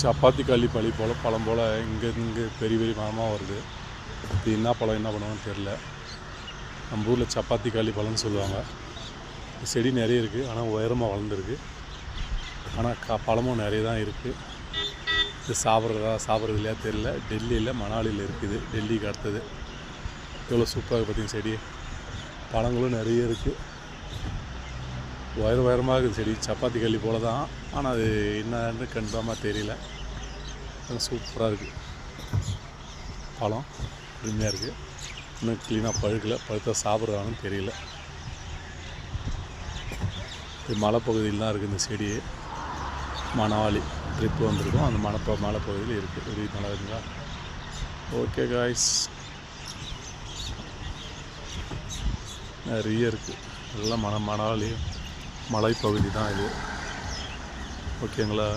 சப்பாத்தி களி பழி போல் பழம் போல் இங்கே இங்கே பெரிய பெரிய மரமாக வருது. இது என்ன பழம் என்ன பண்ணுவோன்னு தெரில நம்ம ஊரில் சப்பாத்தி களி பழம்னு சொல்லுவாங்க. செடி நிறைய இருக்குது ஆனால் உயரமாக வளர்ந்துருக்கு. ஆனால் க பழமும் நிறைய தான் இருக்குது இது சாப்பிட்றதா சாப்பிட்றது இல்லையா தெரில டெல்லியில் மணாலியில் இருக்குது. டெல்லிக்கு அடுத்தது. எவ்வளோ சூப்பராக இருக்குது பார்த்தீங்க செடி? பழங்களும் நிறைய இருக்குது உயர் உயரமாக இருக்குது செடி சப்பாத்தி கல்லி போல தான் ஆனால் அது என்னன்னு கன்ஃபார்மாக தெரியல. சூப்பராக இருக்குது பழம் அருமையாக இருக்குது இன்னும் க்ளீனாக பழுக்கலை. பழுத்தா சாப்பிட்றாங்கன்னு தெரியல. இது மலைப்பகுதியில் தான் இருக்குது இந்த செடி. மணவாளி ட்ரிப் வந்திருக்கும். அந்த மணப்ப மலைப்பகுதியில் இருக்குது ஒரு நல்லா இருக்குங்களா? ஓகே காய்ஸ் நிறைய இருக்குது எல்லாம் மன மணவாளியும் மலைப்பகுதி தான் இது. ஓகேங்களா?